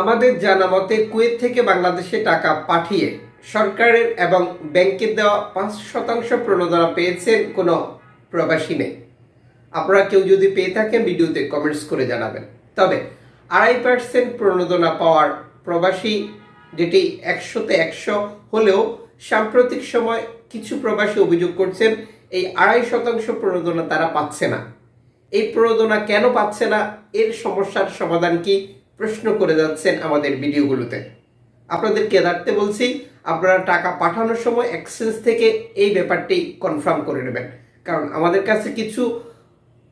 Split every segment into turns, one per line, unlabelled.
আমাদের জানা মতে কুয়েত থেকে বাংলাদেশে টাকা পাঠিয়ে সরকারের এবং ব্যাংকের দেওয়া পাঁচ শতাংশ প্রণোদনা পেয়েছেন কোনো প্রবাসী নেই আপনারা কেউ যদি পেয়ে থাকেন ভিডিওতে কমেন্টস করে জানাবেন। তবে আড়াই পার্সেন্ট প্রণোদনা পাওয়ার প্রবাসী যেটি একশোতে একশো হলেও সাম্প্রতিক সময় কিছু প্রবাসী অভিযোগ করছেন, এই আড়াই শতাংশ প্রণোদনা তারা পাচ্ছে না। এই প্রণোদনা কেন পাচ্ছে না? এর সমস্যার সমাধান কি? প্রশ্ন করে যাচ্ছেন আমাদের ভিডিওগুলোতে। আপনাদেরকে রাখতে বলছি, আপনারা টাকা পাঠানোর সময় এক্সচেঞ্জ থেকে এই ব্যাপারটি কনফার্ম করে নেবেন। কারণ আমাদের কাছে কিছু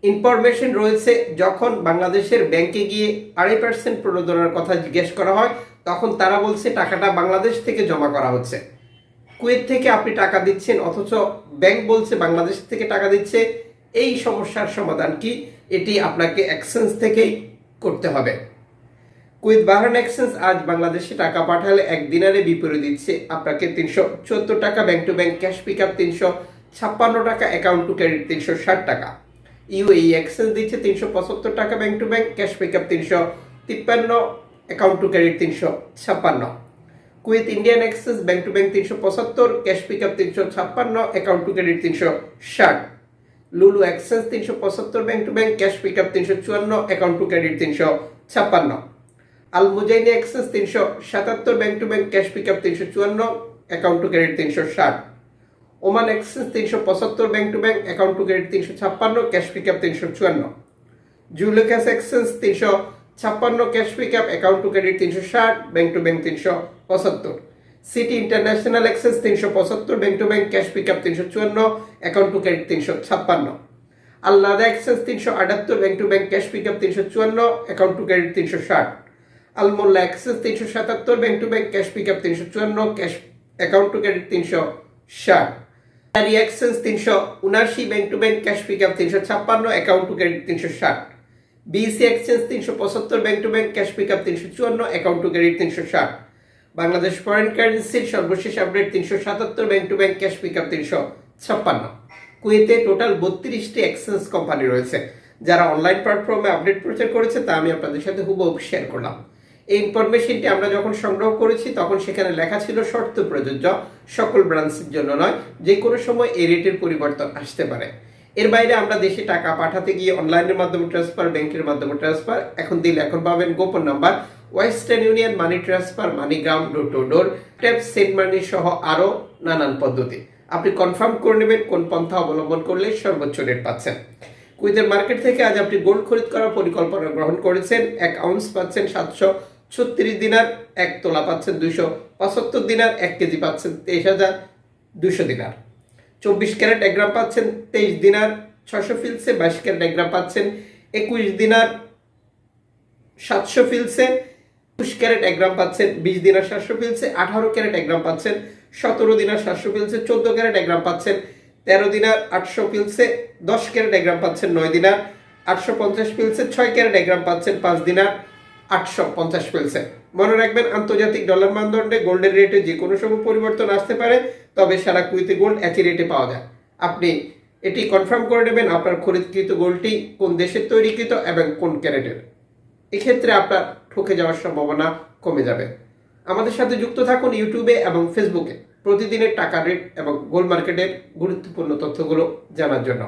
ইনফরমেশন রয়েছে, যখন বাংলাদেশের ব্যাংকে গিয়ে আড়াই পার্সেন্ট প্রণোদনার কথা জিজ্ঞেস করা হয়, তখন তারা বলছে টাকাটা বাংলাদেশ থেকে জমা করা হচ্ছে। কুয়েত থেকে আপনি টাকা দিচ্ছেন, অথচ ব্যাংক বলছে বাংলাদেশ থেকে টাকা দিচ্ছে, এই সমস্যার সমাধান কি? এটি আপনাকে এক্সচেঞ্জ থেকেই করতে হবে। কুয়েত বাহরান এক্সচেঞ্জ আজ বাংলাদেশে টাকা পাঠালে এক দিনারে বিপরীত দিচ্ছে আপনাকে তিনশো চুয়াত্তর টাকা bank to bank cash pick up তিনশো ছাপ্পান্ন টাকা অ্যাকাউন্ট টু ক্রেডিট তিনশো ষাট টাকা। ইউএই এক্সচেঞ্জ দিচ্ছে তিনশো পঁচাত্তর টাকা bank to bank cash pick up তিনশো তিপ্পান্ন অ্যাকাউন্ট টু ক্রেডিট তিনশো ছাপ্পান্ন। Kuwait Indian exchange bank to bank তিনশো পঁচাত্তর ক্যাশ পিক আপ তিনশো ছাপ্পান্ন অ্যাকাউন্ট টু ক্রেডিট তিনশো ষাট। লুলু এক্সচেঞ্জ তিনশো পঁচাত্তর bank to bank cash pick up তিনশো চুয়ান্ন অ্যাকাউন্ট টু ক্রেডিট তিনশো ছাপ্পান্ন। আল মুজাইনি এক্সেস তিনশো সাতাত্তর, bank to bank cash pick up তিনশো চুয়ান্ন, অ্যাকাউন্ট টু ক্রেডিট তিনশো ষাট। ওমান এক্সচেঞ্জ তিনশো পঁচাত্তর, bank to bank account to credit তিনশো ছাপ্পান্ন, ক্যাশ পিক আপ তিনশো চুয়ান্ন। জুলেকাস এক্সচেঞ্জ তিনশো ছাপ্পান্ন, cash pick up account to credit তিনশো ষাট, ব্যাংক টু ব্যাংক তিনশো পঁচাত্তর। সিটি ইন্টারন্যাশনাল এক্সচেঞ্জ তিনশো পঁচাত্তর, bank to bank cash pick up তিনশো চুয়ান্ন, অ্যাকাউন্ট টু ক্রেডিট তিনশো ছাপ্পান্ন। আল্লাদা এক্সচেঞ্জ তিনশো আটাত্তর, bank to bank cash pick up তিনশো চুয়ান্ন, অ্যাকাউন্ট টু ক্রেডিট তিনশো ষাট। আলমোল্লা এক্সচেঞ্জ তিনশো সাতাত্তর, bank to bank cash pick up তিনশো চুয়ান্ন, ক্যাশ অ্যাকাউন্ট টু ক্রেডিট তিনশো ষাট। এক্সচেঞ্জ তিনশো উনাশি bank to bank cash pick up তিনশো ছাপ্পান্ন, অ্যাকাউন্ট টু ক্রেডিট তিনশো ষাট। বিসি এক্সচেঞ্জ তিনশো পঁচাত্তর, bank to bank cash pick up তিনশো চুয়ান্ন, অ্যাকাউন্ট টু ক্রেডিট তিনশো ষাট। বাংলাদেশ ফরেন কারেন্সির সর্বশেষ আপডেট তিনশো সাতাত্তর, bank to bank cash pick up তিনশো ছাপ্পান্ন। কুয়েতে টোটাল বত্রিশটি এক্সচেঞ্জ কোম্পানি রয়েছে। যারা অনলাইন প্ল্যাটফর্মে আপডেট প্রচার করেছে, তা আমি আপনাদের সাথে হুবহু শেয়ার করলাম। এই ইনফরমেশনটি আমরা যখন সংগ্রহ করেছি, তখন সেখানে লেখা ছিল শর্ত প্রযোজ্য, সকল ব্রাঞ্চের জন্য নয়, যে কোনো সময় এই রেটের পরিবর্তন আসতে পারে। এর বাইরে আমরা দেশে টাকা পাঠাতে গিয়ে অনলাইনের মাধ্যমে ট্রান্সফার ব্যাংকের মাধ্যমে ট্রান্সফার এখন দিলে এখন পাবেন গোপন number Western Union money transfer MoneyGram door to door tap send money সহ আরও নানান পদ্ধতি। আপনি কনফার্ম করে নেবেন কোন পন্থা অবলম্বন করলে সর্বোচ্চ রেট পাচ্ছেন। কুইতের মার্কেট থেকে আজ আপনি গোল্ড খরিদ করার পরিকল্পনা গ্রহণ করেছেন, এক আউন্স পাচ্ছেন সাতশো ছত্রিশ দিনার এক তোলা পাচ্ছেন দুইশো পঁচাত্তর দিনার এক কেজি পাচ্ছেন তেইশ হাজার দুইশো দিনার। চব্বিশ ক্যারেট এক গ্রাম পাচ্ছেন তেইশ দিনার ছশো ফিলসে, বাইশ ক্যারেট এক গ্রাম পাচ্ছেন একুশ দিনার সাতশো ফিলসে, একুশ ক্যারেট এক গ্রাম পাচ্ছেন বিশ দিনার সাতশো ফিলসে, আঠারো ক্যারেট এক গ্রাম পাচ্ছেন সতেরো দিনার সাতশো ফিলসে, চোদ্দ ক্যারেট এক গ্রাম পাচ্ছেন তেরো দিনার আটশো ফিলসে, দশ ক্যারেট এক গ্রাম পাচ্ছেন নয় দিনার আটশো পঞ্চাশ ফিলসে, ছয় ক্যারেট এক গ্রাম পাচ্ছেন পাঁচ দিনার আটশো পঞ্চাশ ফিলসে মনে রাখবেন, আন্তর্জাতিক ডলার মানদণ্ডে গোল্ডের রেটে যে কোনো সময় পরিবর্তন আসতে পারে, তবে সারা কুইতে গোল্ড একই রেটে পাওয়া যায়। আপনি এটি কনফার্ম করে নেবেন আপনার খরিদকৃত গোল্ডটি কোন দেশের তৈরিকৃত এবং কোন ক্যারেটের। এক্ষেত্রে আপনার ঠকে যাওয়ার সম্ভাবনা কমে যাবে। আমাদের সাথে যুক্ত থাকুন ইউটিউবে এবং ফেসবুকে। প্রতিদিনের টাকা রেট এবং গোল্ড মার্কেটের গুরুত্বপূর্ণ তথ্যগুলো জানার জন্য।